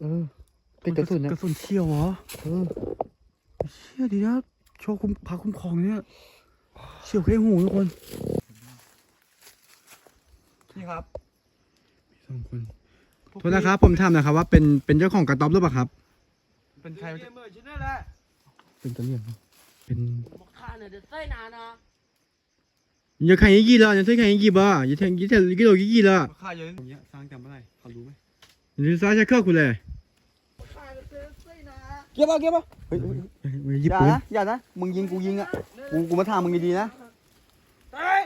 เออ เป็นกระสุนนะกระสุนเฉียวเหรอเออเชี่ยดีนะโชว์คุ้มพาคุ้มครองเนี่ยเฉียวแค่หูทุกคนนี่ครับสองคนโทษนะครับผมถามนะครับว่าเป็นเป็นเจ้าของกระต๊อบหรือเปล่าครับ เป็นใครเมื่อชิ้นนั่นแหละเป็นกระเหลี่ยงเหรอเป็นบอกข้าเนี่ยเดี๋ยวใส่นานนะอย่าใครยี่กี่ละอย่าใช่ใครยี่กี่บ้าอย่าแทงยี่แทงกี่โลกี่กี่ละข้าเยอะตรงนี้สร้างจำอะไรเขารู้ไหม Ừ, หรือซ้ายใช้เครื่องคุณเลย ข้าเนี่ยเดี๋ยวใส่ นาเก็บป่ะเก็บป่ะเฮ้ยเฮ้ยเฮ้ยเฮ้ยอยิบย่าปืนนะอย่านะมึงยิงกูยิงอะกูกูมาทางมึงดีๆนะเฮ้ย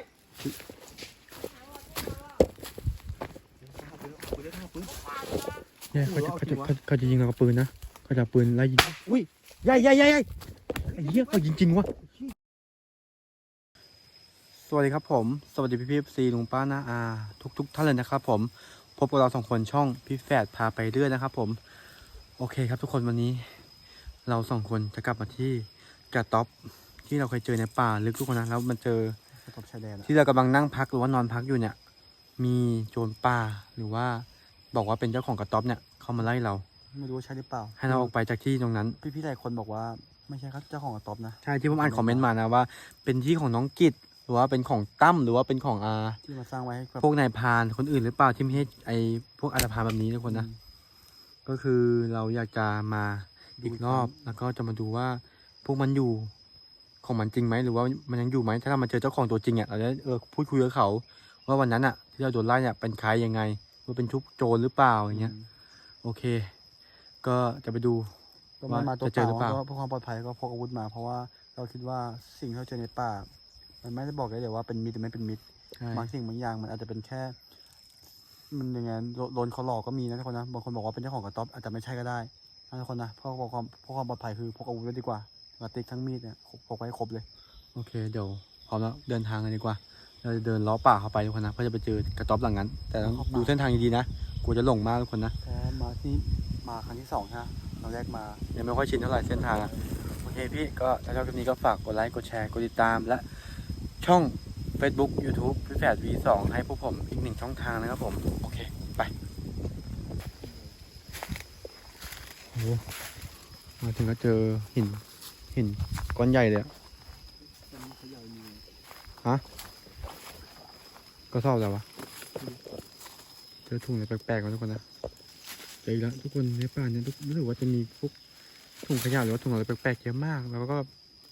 เนี่ยเขาจะเขาจะเขาเขาจะยิงเรากับปืนนะเขาจะเอาปืนไล่ยิงอุ้ยใหญ่ใหญ่ใหญ่ใหญ่ไอ้เหี้ยเขายิงจริงวะสวัสดีครับผม สวัสดีพี่พี่ซีลุงป้าน้าอาทุกทุกท่านเลยนะครับผมพบกับเราสองคนช่องพี่แฝดพาไปเรื่อยนะครับผม โอเคครับทุกคนวันนี้ เราสองคนจะกลับมาที่กระต๊อบที่เราเคยเจอในป่าลึกทุกคนนะแล้วมันเจอกระตบชายแดนอะที่เรากำลังนั่งพักหรือว่านอนพักอยู่เนี่ย มีโจรป่าหรือว่าบอกว่าเป็นเจ้าของกระต๊อบเนี่ยเข้ามาไล่เรา ไม่รู้ว่าใช่หรือเปล่าให้เราออกไปจากที่ตรงนั้น พี่พี่ๆหลายคนบอกว่าไม่ใช่ครับเจ้าของกระต๊อบนะ ใช่ที่ผมอ่านคอมเมนต์มานะว่า เป็นที่ของน้องกิจหรือว่าเป็นของตั้มหรือว่าเป็นของอาที่มาสร้างไว้ให้แบบพวกนายพรานคนอื่นหรือเปล่าที่ไม่ใช่ไอพวกอัตภานแบบนี้ทุกคนนะ ก็คือเราอยากจะมา อีกรอบ แล้วก็จะมาดูว่าพวกมันอยู่ของมันจริงไหมหรือว่ามันยังอยู่ไหมถ้าเรามาเจอเจ้าของตัวจริงอะเราจะเออพูดคุยกับเขา ว่าวันนั้นอะที่เราโดนไล่เนี่ยเป็นใครยังไงว่าเป็นชุกโจรหรือเปล่าอย่างเงี้ย โอเค ก็จะไปดูก็ไม่มาตัวจะเจเปอหรือเปล่าล่าก็เพื่อความปลอดภัยก็พกอาวุธมา เพราะว่าเราคิดว่าสิ่งที่เราเจอในป่า มันไม่ได้บอกได้เลยว่าเป็นมิตรหรือไม่เป็นมิตรใช่บางสิ่งบางอย่างมันอาจจะเป็นแค่ มันยังไงโดโดนเขาหลอกก็มีนะทุกคนนะบางคนบอกว่าเป็นเจ้าของกระต๊อบอาจจะไม่ใช่ก็ได้ นะทุกคนนะเพื่อความเพื่อความปลอดภัยคือพกอาวุธไว้ดีกว่ากระติกทั้งมีดเนี่ยพกไว้ให้ครบเลย โอเคเดี๋ยวพร้อมแล้วเดินทางกันดีกว่าเราจะเดินล้อป่าเข้าไปทุกคนนะเพื่อจะไปเจอกระต๊อบหลังนั้น แต่ต้องเข้าป่าดูเส้นทางดีๆนะกลัวจะหลงมากทุกคนนะเพราะมาที่มาครั้งที่สองฮะเราแรกมายังไม่ค่อยชินเท่าไหร่เส้นทางอะโอเคพี่ก็ถ้าชอบคลิปนี้ก็ฝากกดไลค์กดแชร์กดติดตามและช่อง Facebook YouTube พี่แฝด V2 ให้พวกผมอีกหนึ่งช่องทางนะครับผม โอเค ไป โอ้โหมาถึงก็เจอหินหินก้อนใหญ่เลยอะฮะก็ชอบแล้ววะเจอถุงอะไรแปลกๆมาทุกคนนะเจออีกแล้วทุกคนในป่าเนี่ยทุกรู้สึกว่าจะมีพวกถุงขยะหรือว่าถุงอะไรแปลกๆเยอะมากแล้วก็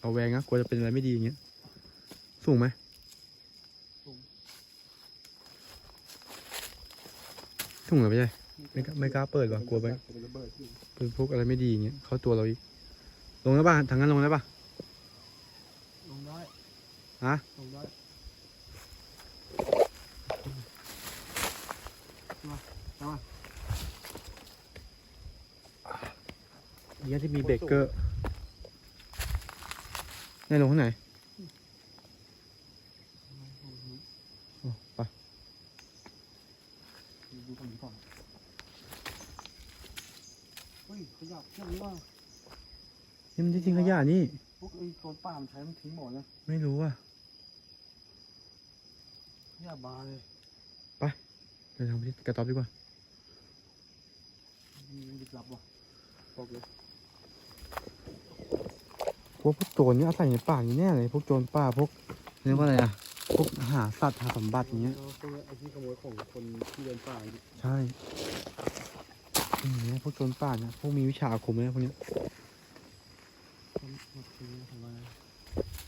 เอาแวงนะกลัวจะเป็นอะไรไม่ดีอย่างเงี้ยสูงไหมถุงเหรอไม่ใช่ ไม่กล้าไม่กล้าเปิดว่ะกลัวไปเป็นพวกอะไรไม่ดีอย่างเงี้ยเข้าตัวเราอีก ลงได้ป่ะทางนั้นลงได้ป่ะลงได้ฮะลงได้เนี้ยที่มีเบรกเกอร์ไหนลงข้างไหนอ๋อไป ดูตรงนี้ก่อนเฮ้ย ขยะเชื่อมว่านี่มันจริงๆขยะนี่ พวกไอ้โซนป่ามันใช้มันทิ้งหมดนะไม่รู้อะ ขยะบาเลยเดี๋ยวทำไปที่กระต๊อบดีกว่ามีลึกลับว่ะบอกเลยพวกพวกโจรนี่อาศัยในป่านี่แน่เลยพวกโจรป่าพวกเรียกว่าอะไรอะ พวกหาสัตว์หาสมบัติอย่างเงี้ยพวกไอ้ที่ขโมยของคนที่เดินป่าเนี่ยใช่อืมเนี่ยพวกโจรป่าเนี่ยพวกมีวิชาคมเลยนะพวกเนี้ยผมผมคิดว่าผมว่า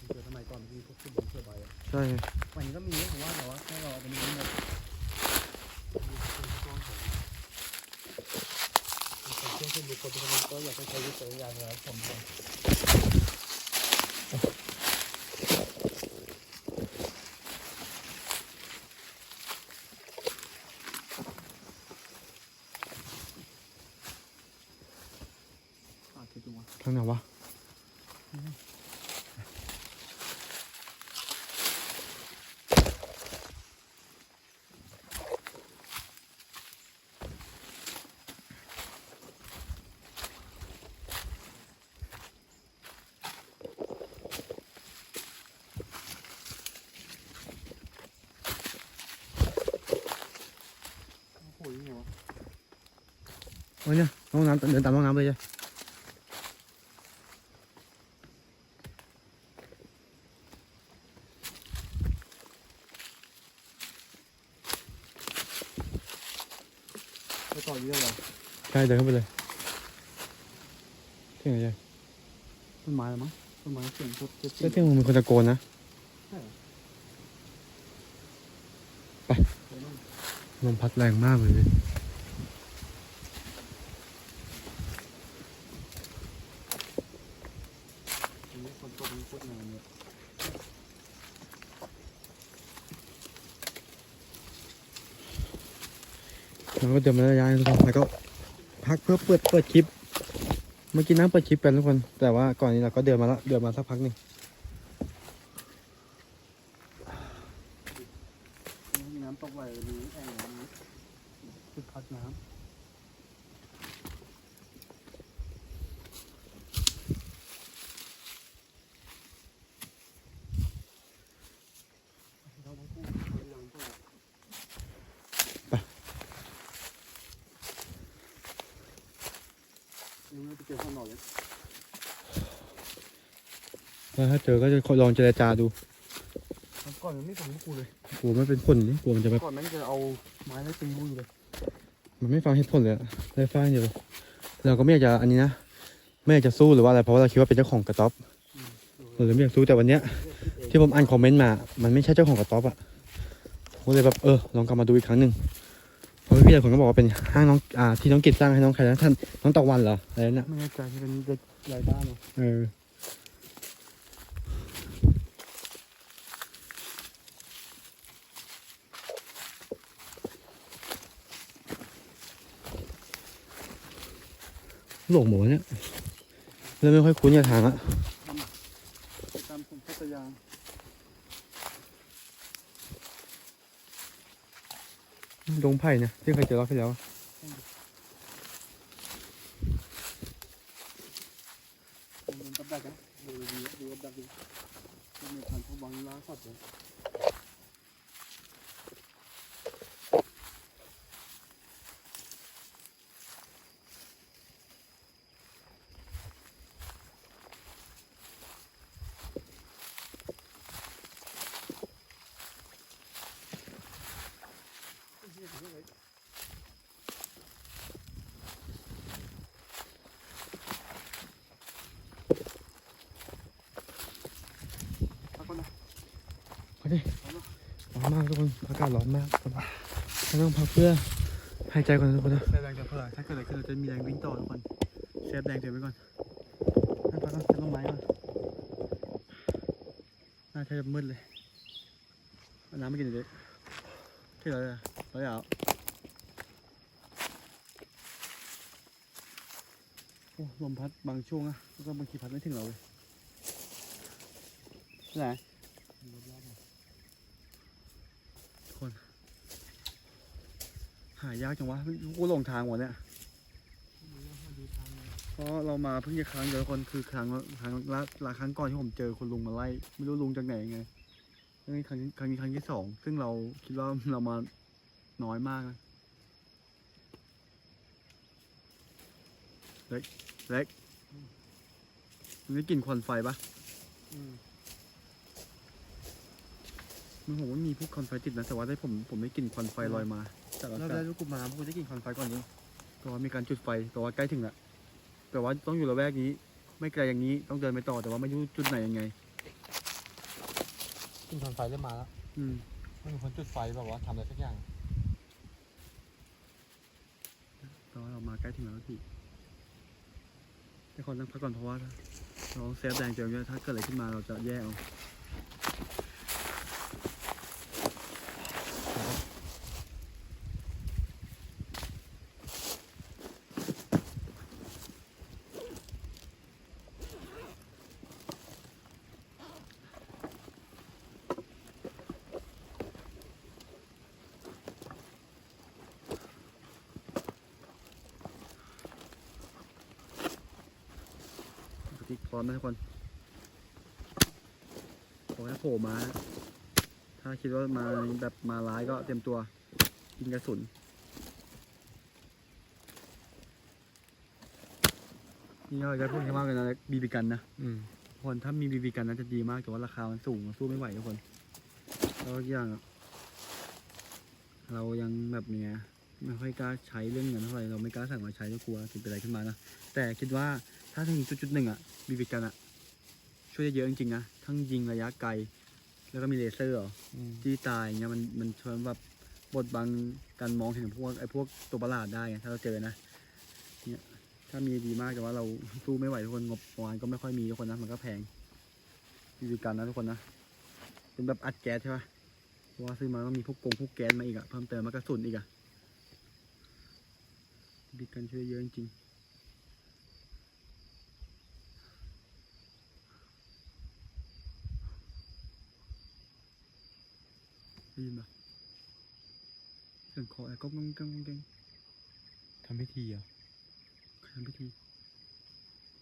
เจอสมัยก่อนมีพวกที่บนเสือใบอะใช่วันนี้ก็มีนะผมว่าแต่ว่าแค่เราเอาไปนี้หมดเชื่อเชื่อบุคคลทุกคนก็อยากให้ใช้วิจารณญาณนะครับผม อาจจะดูว่า ทางไหนวะ โอ้โหยังไงวะโอ้ยเนี่ยห้องน้ำเดินตามห้องน้ำเลยจ้ะไปต่อเยอะเลยใช่เดินเข้าไปเลยเที่ยงไงจ้ะต้นไม้แล้วมั้งต้นไม้เสียงพวกเจ็บเที่ยงมันมีคนตะโกนนะ ลมพัดแรงมากเลยแรงเลยเราก็เดินมายะนึงทุกคนแล้วก็พักเพื่อเปิดเปิดคลิป เมื่อกี้นั่งเปิดคลิปกันทุกคน แต่ว่าก่อนนี้เราก็เดินมาแล้วเดินมาสักพักหนึ่ง มีน้ำตกไหลมีแอ่งน้ำจุดพักน้ำ ยังไม่ไปเจอข้างนอกเลย แล้วถ้าเจอก็จะ ลองเจรจาดูก่อนมันไม่ฟังพวกกูเลยกลัวไม่เป็นผลนี่กลัวมันจะแบบก่อนแม่งจะเอาไม้ไล่ตีกูอยู่เลย มันไม่ฟังเหตุผลเลยอะเลยฟังอยู่เราก็ไม่อยากจะอันนี้นะไม่อยากจะสู้หรือว่าอะไรเพราะว่าเราคิดว่าเป็นเจ้าของกระต๊อบเราเลยไม่อยากสู้แต่วันเนี้ย ที่ผมอ่านคอมเมนต์มา มันไม่ใช่เจ้าของกระต๊อบอะผมก็เลยแบบเออลองกลับมาดูอีกครั้งหนึ่งเพราะพี่หลายคนก็บอกว่าเป็นห้างน้องอ่าที่น้องกิจสร้างให้น้องใครนะท่านน้องตะวันเหรออะไรนั่นนะไม่แน่ใจที่เป็นเด็กใหญ่บ้านเหรอเออ หลงหมดวะเนี่ยเริ่มไม่ค่อยคุ้นกับทางละตามผมพัทยาดงไผ่เนี่ยที่เคยเจอรอบที่แล้วอะผมโดนกับดักนะดูดีดูกับดักดูไม่มีทันเขาบังล้าสัตว์เลย พักก่อนนะร้อนมากทุกคนอากาศร้อนมากเราต้องพักเพื่อหายใจก่อนนะทุกคนนะเซฟแรงจะเผื่อถ้าเกิดอะไรขึ้นเราจะมีแรงวิ่งต่อทุกคนเซฟแรงเต็มไว้ก่อนให้พักก่อนเซฟลงไม้ก่อนน่าจะมืดเลยน้ำไม่กินเด็กที่เราจะเราอยากโอ้ ลมพัดบางช่วงอะแล้วก็บางทีพัดไม่ถึงเราเลยไหนคน หายากจังวะกูหลงทางหมดเนี่ยเพราะเรามาเพิ่งจะครั้งเดียวคนคือครั้งครั้งละละครั้งก่อนที่ผมเจอคุณลุงมาไล่ไม่รู้ลุงจากไหนไงเรื่องนี้ครั้งนี้ครั้งนี้ครั้งที่สองซึ่งเราคิดว่าเรามาน้อยมากนะเล็ก เล็กมันได้กลิ่นควันไฟปะมันผมว่ามีพวกควันไฟติดนะแต่ว่าได้ผมผมได้กลิ่นควันไฟลอยมาจากอาเรากาศได้ลูกกุมารพวกคุณได้กินควันไฟก่อนยิงแต่ว่ามีการจุดไฟแต่ว่าใกล้ถึงแล้วแต่ว่าต้องอยู่ระแวกนี้ ไม่ไกลอย่างนี้ต้องเดินไปต่อแต่ว่าไม่รู้จุดไหนยังไงกินควันไฟเริ่มมาแล้วอืมมันมีคนจุดไฟแบบว่าทำอะไรสักอย่างแต่ว่าเรามาใกล้ถึงแล้วพี่ แต่คนต้องพักก่อนเพราะว่าเราเซฟแดงเจอเยอะถ้าเกิดอะไรขึ้นมาเราจะแย่เอา นะทุกคนขอให้โผล่มา ถ้าคิดว่ามาแบบมาร้ายก็เตรียมตัวยิงกระสุน นี่เราจะพูดกันมากเลยนะบีบีกันนะอืมทุกคนถ้ามีบีบีกันนะจะดีมากแต่ว่าราคามันสูงสู้ไม่ไหวทุกคนแล้วอีกอย่างอะเรายังแบบเนี้ยไม่ค่อยกล้าใช้เรื่องเงินเท่าไหร่เราไม่กล้าสั่งมาใช้ก็กลัวจะเป็นอะไรขึ้นมานะแต่คิดว่า ถ้าถึงจุดจุดๆหนึ่งอะบีบีกันอะช่วยได้เยอะจริงๆนะทั้งยิงระยะไกล แล้วก็มีเลเซอร์เหรออืมที่ตายเงี้ยมันมันช่วยแบบบดบังการมองเห็นพวกไอ้พวกตัวประหลาดได้ไงถ้าเราเจอนะเนี่ยถ้ามีดีมากแต่ว่าเรา สู้ไม่ไหวทุกคนงบประมาณก็ไม่ค่อยมีทุกคนนะมันก็แพงวิธีการนะทุกคนนะเป็นแบบอัดแก๊สใช่ปะเพราะว่าซื้อมาก็มีพวกกงพวกแก๊สมาอีกอะเพิ่มเติมมากระสุนอีกอะบิดกันช่วยเยอะจริงๆ ได้ยินปะเสียงคอแอบก็งงกังงงกังทำพิธีเหรอะใครทำพิธี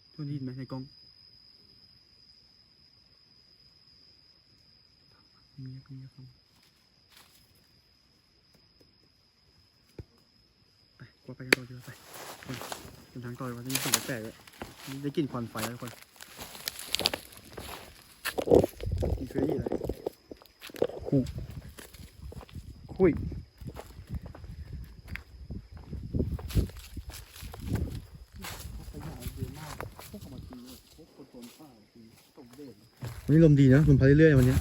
ทุกคนได้ยินไหมในกล้องเงียบเงียบฟังไปกว่าไปกันต่อดีกว่าไปคนเดินทางต่อดีกว่าได้ยินเสียงแปลกๆเลยได้กลิ่นควันไฟแล้วทุกคนกลินเฟรยี่อะไรคุคุยขยายเย อะมากพวกเขามากินเลยพวกคนโดนป้ากินตกเด่นวันนี้ลมดีนะลมพัดเรื่อยๆวันนี้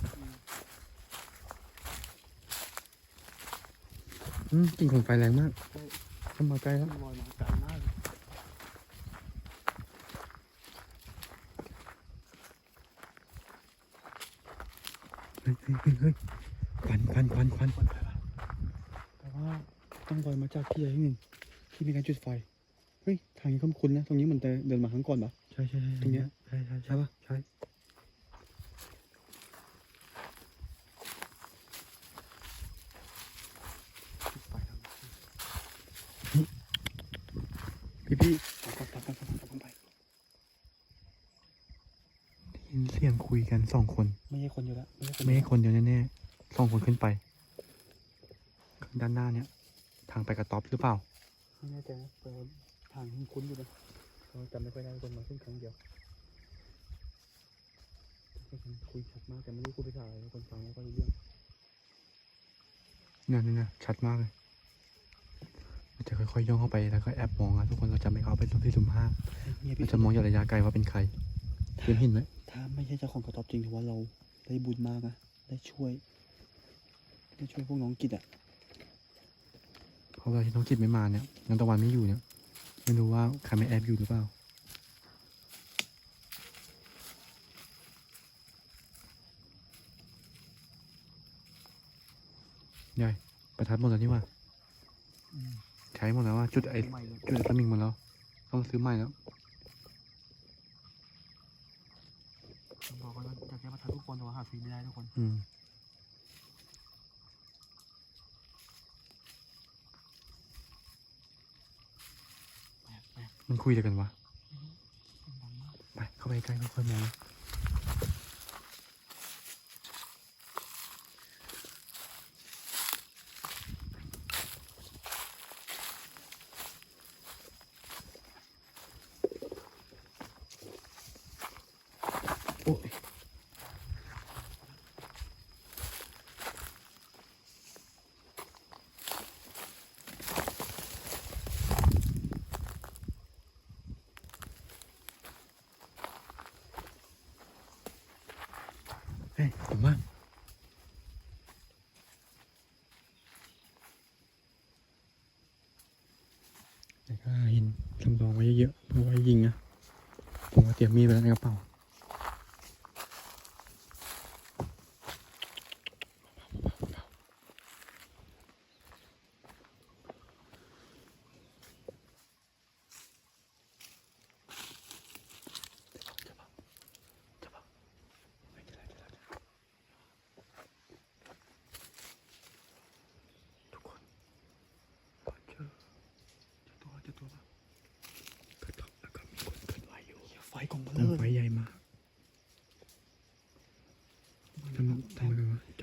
กลิ่นของไฟแรงมากเข้ามาใกล้แล้ว ลอยมาไกลมาก เฮ้ยเฮ้ยเฮ้ยเฮ้ยควันควันควันควัน คนไปปะแต่ว่าต้องลอยมาจากที่ใดที่หนึ่ง ที่มีการจุดไฟ เฮ้ย ทางนี้คุ้นๆนะ ตรงนี้มันเดินมาครั้งก่อนปะใช่ใช่ใช่ตรงเนี้ยใช่ใช่ใช่ปะใช่จุดไฟทางพี่พี่ๆปับปับปับปับปับปับไปได้ยินเสียงคุยกันสองคน ไม่ใช่คนอยู่แล้วไม่ใช่คนไม่ใช่คนเดียวแน่ๆสองคนขึ้นไปข้างด้านหน้าเนี้ยทางไปกระต๊อบหรือเปล่า ไม่แน่ใจนะแต่ว่าทางคุ้นๆอยู่นะเราจำไม่ค่อยได้คนมาขึ้นครั้งเดียวทุกคนคุยชัดมากแต่ไม่รู้คุยภาษาอะไรคนฟังไม่ค่อยรู้เรื่องเนี่ยเนี่ยเนี่ยชัดมากเลยเราจะค่อยๆย่องเข้าไปแล้วก็แอบมองอะทุกคนเราจะไม่เข้าไปตรงที่สุ่มห้าเงียบเราจะมองจากระยะไกลว่าเป็นใครเห็นเห็นไหมถ้าไม่ใช่เจ้าของกระต๊อบจริงถือว่าเราได้บุญมากนะได้ช่วยได้ช่วยพวกน้องกิจอะเพราะเวลาที่น้องกิดไม่มาเนี่ยน้องตะวันไม่อยู่เนี่ย ไม่รู้ว่าใครไม่แอบอยู่หรือเปล่าใหญ่ประทัดหมดแล้วนี่หว่าใช้หมดแล้วว่าจุดไอ้ไม่เลยจุดไอ้สมิงหมดแล้ว ต้องซื้อใหม่แล้วบอกว่าเราจะแก้ประทัดทุกคนแต่ว่าหาซื้อไม่ได้ทุกคน อืม แปลกแปลก มันคุยอะไรกันวะ ไปเข้าไปใกล้ค่อยๆมองนะโอ้ยเฮ้ยผมว่าแต่ก็หินสำรอง ไว้เยอะๆเพื่อไว้ยิงนะผมก็เตรียมมีดไปแล้วในกระเป๋า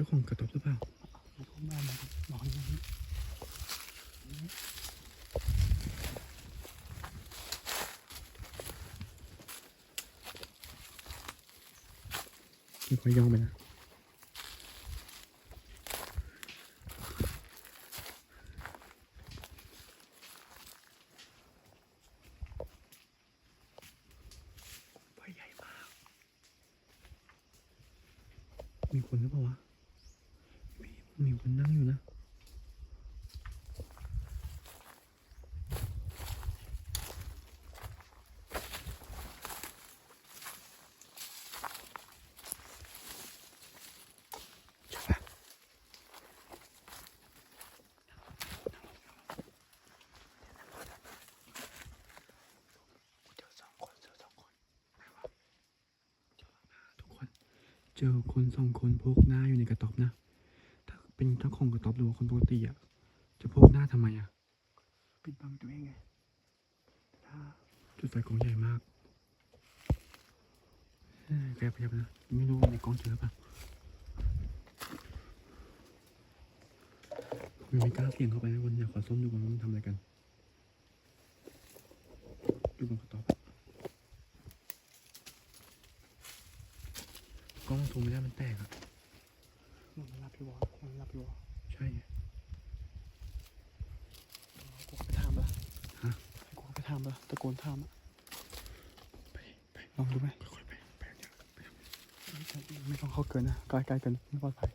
จ้าของกระตุกหรือเปล่าข้างบ้านนอนอย่างนี้ค่อยย่องไปนะ เจอคนสองคนพกหน้าอยู่ในกระต๊อบนะ ถ้าเป็นเจ้าของกระต๊อบหรือว่าคนปกติอะ จะพกหน้าทำไมอะ ปิดบังตัวเองไงถ้าจุดไฟกองใหญ่มากเอ้ยแกพยับนะ ไม่รู้ว่าในกองเจอปะผมยังไม่กล้าเสี่ยงเข้าไปนะวันเดี๋ยวขอส้มดูก่อนว่ามันทำอะไรกัน ดูบนกระต๊อบ กล้องซูมไม่ได้มันแตกอะมันรับพี่วอมันรับพี่วอใช่ไงกูไปถามปะฮะให้กูไปถามปะตะโกนถามอะไปไปลองดูไหมค่อยๆไปไปเดี๋ยวไปไม่ต้องเข้าเกินนะใกล้ๆกันไม่ปลอดภัย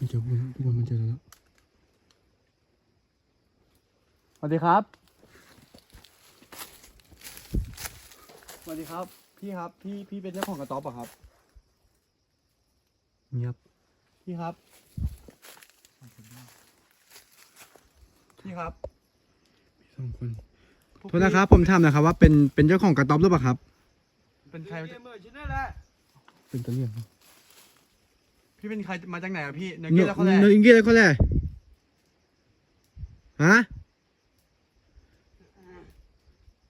มันเจอพวกทุกคนมันเจอแล้ว ส วัสดีครับ สวัสดีครับ พี่ครับ พี่พี่เป็นเจ้าของกระต๊อบเหรอะครับ เงียบ พี่ครับ พี่ครับมีสองคนโทษนะครับ ผมถามนะครับ ว่าเป็นเป็นเจ้าของกระต๊อบหรือเปล่าครับ เป็นใครเมื่อฉันนั่นแหละเป็นกระเหลี่ยงครับพี่เป็นใครมาจากไหนอะพี่เนเนเกแล้วเขาแหละเนอิงเกตแล้วเขาแหละฮะ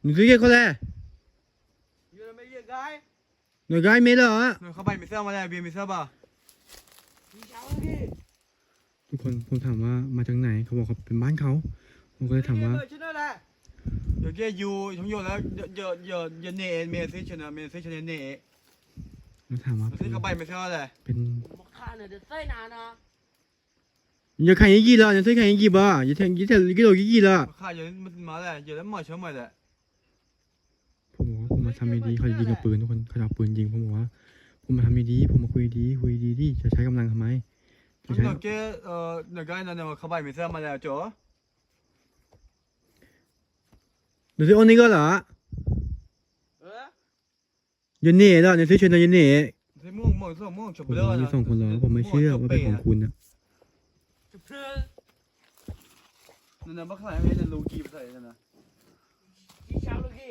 หนูซื้อเกตเขาแหละอยู่ในไม่เยอะไงหนูกายเมเหรอหนูเข้าไปมีเสื้อมาแล้วเบียร์มีเสื้อป่ะมีเช้าพี่ทุกคนผมถามว่ามาจากไหนเขาบอกเขาเป็นบ้านเขาผมก็เลยถามว่าเมื่อฉันนั่นแหละเดี๋ยวแกอยู่ทั้งอยู่แล้วเดี๋ยวเดี๋ยวเดี๋ยวเดี๋ยวเนเอเมซิชนะเมซิชนะเนเอเราถามว่าเมซิเข้าไปมีเสื้ออะไรเป็นบอกข้าเนี่ยเดี๋ยวใส่นานนะอย่าขายยี่กี่ละอย่าซื้อขายยี่กี่บ้าอย่าแทงยี่แทงกี่โลกี่กี่ละข้าอยู่มันมาแล้วอยู่แล้วหมอเชื่อมาแล้วผ มบอกว่าผมมาทำไม่ดีเขาจะยิงกับปืนทุกคนเขาจะเอาปืนยิงผมบอกว่าผมมาทำไม่ดีผมมาคุยดีคุยดีดิจะใช้กำลังทำไมจะเดี๋ใช้ยวแกเอ่อเดี๋ยวแกนั่นเดี๋ยวเข้าไปมีเสื้อมาแล้วจ๋อเดี๋ยวซื้อโอนี่ก็เหรอเออยันเน่แล้วเดี๋ยวซื้อชนยันเน่เสื้อม่วงม่วงเสื้อม่วงจบผมเลยมีสองคนเหรอผมไม่เชื่อว่าเป็นของคุณนะ จะเพลินนั่นน่ะบ้าขายไม่ได้ลูกี้ไปใส่นั่นนะกี่เช้าลูกพี่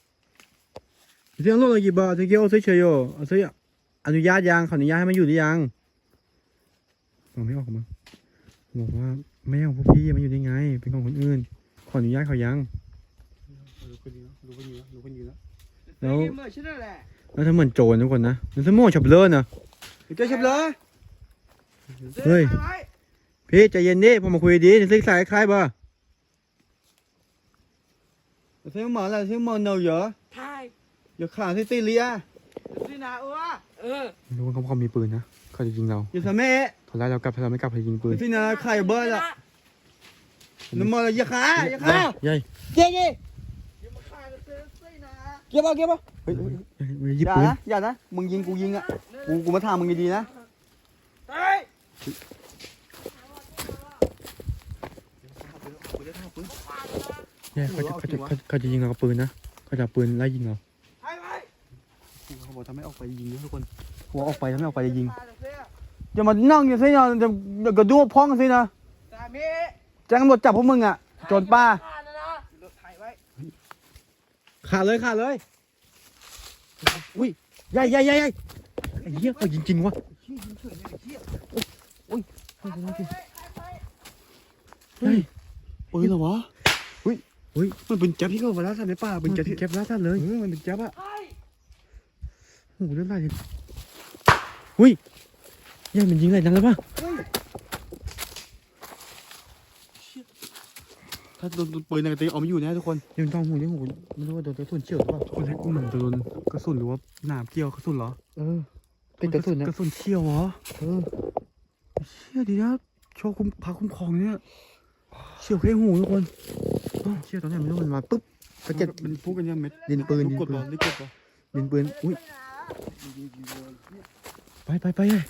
เรื่องโลกอะไรกี่บาทเกียเซื้อเฉยอยู่ซื้ออนุญาตยังขออนุญาตให้มันอยู่หรือยังมองไม่ออกมั้งบอกว่าไม่ของพวกพี่มันอยู่ยังไง เป็นของคนอื่น ขออนุญาตเขายังรู้คนนี้แล้วรู้คนนี้แล้วรู้คนนี้แล้วแล้วแล้วถ้าเหมือนโจรทุกคนนะมันสมองฉับเลิศนะเจ้าฉับเลิศเฮ้ยพี่ใจเย็นดิผมมาคุยดีจะซื้อสายใครบ่ซื้อหมออะไรซื้อหมอเนาเยอะใช่ อย่าขาดที่ตีเลียซื้อนาเออเออไม่รู้ว่าเขาเขามีปืนนะเขาจะยิงเราอย่าทำแม่เขาไล่เรากลับถ้าเราไม่กลับเขาจะยิงปืนที่นาขายเบอร์ละน้ำมันอย่าขาอย่าขาใหญ่เจ๊เจ๊อย่ามาฆ่ากันเตือนใส่นาเก็บเอาเก็บเอาเฮ้ยใหญ่ยิงอย่าปืนนะอย่านะมึงยิงกูยิงอะกูกูมาถามมึงดีๆนะเฮ้ยใหญ่เขาจะเขาจะเขาเขาจะยิงเรากับปืนนะเขาจะเอาปืนไล่ยิงเราไปไป เขาบอกถ้าไม่ออกไปยิงนะทุกคนเขาบอกออกไปถ้าไม่ออกไปจะยิงฆ่ากันเสียอย่ามานั่งอย่าสินะเดี๋ยวเดี๋ยวกระดูกพองสินะตาเมแจ้งตำรวจจับพวกมึงอะโจรป้าฆ่านะนะรถถ่ายไว้ขาดเลยขาดเลยอุ้ยใหญ่ใหญ่ใหญ่ใหญ่ไอ้เหี้ยเอาจริงๆวะชี้ยิงเฉยเลยไอ้เหี้ยเฮ้ยเฮ้ยเฮ้ยปืนเหรอวะเฮ้ยมันเป็นแจ๊บที่เขามาล่าสัตว์ในป่าเป็นแจ๊บที่เก็บล่าสัตว์เลยเออมันเป็นแจ๊บอะใช่โอ้โหเลือดไหลเลยหุ้ยใหญ่มันยิงอะไรนั่นแล้วปะถ้าโดนโดนปืนในกระติกเอาไม่อยู่แน่ทุกคนยังต้องหูยังหูไม่รู้ว่าโดนกระสุนเฉียวหรือเปล่าคนแรกมันจะโดนกระสุนหรือว่าหนามเกี่ยวกระสุนเหรอ เออ เป็นกระสุนนะกระสุนเชี่ยวเหรอ เออเชี่ยดีนะโชว์คุ้มพาคุ้มครองเนี่ยเชี่ยวแค่หูทุกคนเอ้าเชี่ยตอนไหนไม่รู้มันมาปุ๊บสะเก็ดมันพูดกันยังเม็ดดินปืนลูกกดดินปืนบอลลูกกดบอลดินปืนอุ้ย ไปไปไปเลย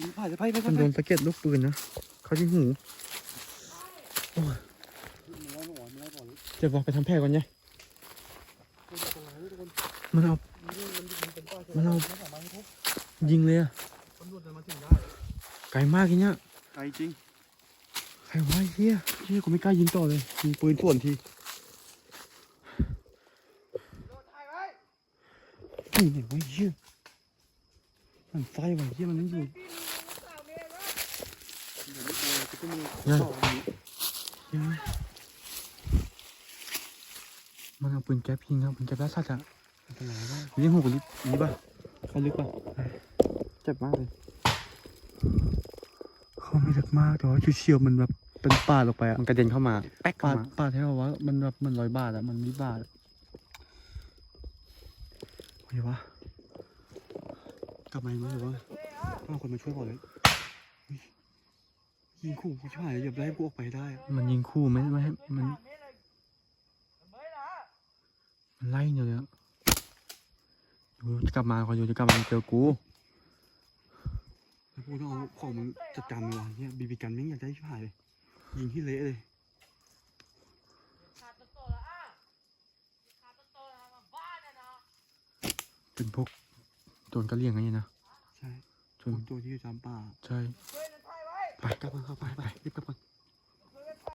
ยิงผ่านเลยไปไปไปมันโดนสะเก็ดลูกปืนนะเขาที่หูโอ้จ็บว่ะไปทำแผลก่อนไงมันเอา มันเอา ยิงเลยอะไกลมากทีเนี้ยไกลจริงใครวะไอ้เฮียเชี่ยกูไม่กล้ายิงต่อเลยยิงปืนส่วนที รถถ่ายไว้ นี่เนี่ยเว้ยเชี่ยมันไฟว่ะเชี่ยมันไม่อยู่พี่มีสาวเมียไว้นั่นเหี้ยมันเอาปืนแก๊ปยิงครับปืนแก๊ปล่าสัตว์อะอันตรายมากยิงหูกลิบนี่ป่ะเขาลึกป่ะเจ็บมากเลยเขาไม่ลึกมากแต่ว่าเฉียวๆมันแบบเป็นป่าลงไปอะมันกระเด็นเข้ามาแป๊กป่าเข้ามาป่าแท้วะมันแบบมันร้อยบาทอะมันไม่บาท อะเฮ้ยวะกลับมาอีกไหมหรือว่าต้องเอาคนมาช่วยก่อนเลยเฮ้ยยิงขู่กูช่วยอย่าไล่กูออกไปให้ได้อะมันยิงคู่ไม่ไม่ให้มันเมียเลยไม่ละมันไล่เดี๋ยวเลยอะอยู่จะกลับมาก่อนอยู่จะกลับมาเจอกูแล้วกูต้องเอาของมันจัดการมันวางเนี่ยบีบีกันแม่งอยากได้ชิบหายเลยยิงที่เละเลย ขาดตัวโตละอะขาดตัวโตละมาบ้านนะนะ เป็นพวกโดนกระเลี่ยงไงนะ ใช่จพวนกตัวที่อยู่ตามป่า ใช่ช่วยนะถ่ายไว้ไปกลับมาครับไปไปรีบกลับก่อน